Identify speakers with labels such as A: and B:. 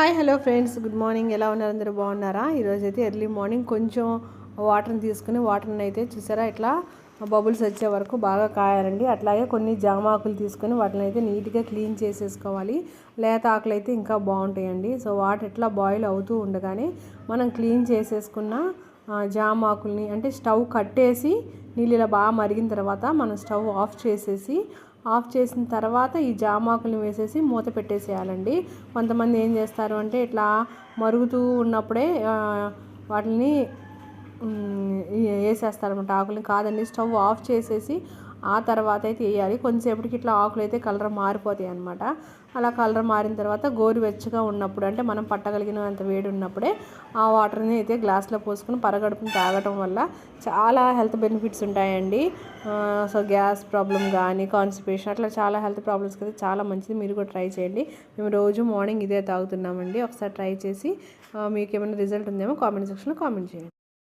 A: Hi hello friends good morning ఎలా ఉన్నారు? అందరూ బాగున్నారా? ఈరోజు అయితే ఎర్లీ మార్నింగ్ కొంచెం వాటర్ని తీసుకుని వాటర్ని అయితే చూసారా? ఇట్లా బబుల్స్ వచ్చే వరకు బాగా కాయాలండి. అట్లాగే కొన్ని జామాకులు తీసుకొని వాటిని అయితే నీట్గా క్లీన్ చేసేసుకోవాలి. లేత ఆకులు అయితే ఇంకా బాగుంటాయండి. సో వాటర్ ఎట్లా బాయిల్ అవుతూ ఉండగానే మనం క్లీన్ చేసేసుకున్న జామాకుల్ని అంటే స్టవ్ కట్టేసి నీళ్ళు ఇలా బాగా మరిగిన తర్వాత మనం స్టవ్ ఆఫ్ చేసేసి ఆఫ్ చేసిన తర్వాత ఈ జామాకులను వేసేసి మూత పెట్టేసేయాలండి. కొంతమంది ఏం చేస్తారు అంటే ఇట్లా మరుగుతూ ఉన్నప్పుడే వాటిని వేసేస్తారనమాట ఆకులని కాదండి స్టవ్ ఆఫ్ చేసేసి ఆ తర్వాత అయితే వేయాలి. కొంతసేపటికి ఇట్లా ఆకులు అయితే కలర్ మారిపోతాయి అనమాట అలా కలర్ మారిన తర్వాత గోరువెచ్చగా ఉన్నప్పుడు అంటే మనం పట్టగలిగినంత వేడి ఉన్నప్పుడే ఆ వాటర్ని అయితే గ్లాస్లో పోసుకొని పరగడుపుని తాగటం వల్ల చాలా హెల్త్ బెనిఫిట్స్ ఉంటాయండి. సో గ్యాస్ ప్రాబ్లం కానీ కాన్స్టిపేషన్ అట్లా చాలా హెల్త్ ప్రాబ్లమ్స్కి అయితే చాలా మంచిది. మీరు కూడా ట్రై చేయండి. మేము రోజు మార్నింగ్ ఇదే తాగుతున్నామండి. ఒకసారి ట్రై చేసి మీకు ఏమైనా రిజల్ట్ ఉందేమో కామెంట్ సెక్షన్లో కామెంట్ చేయండి.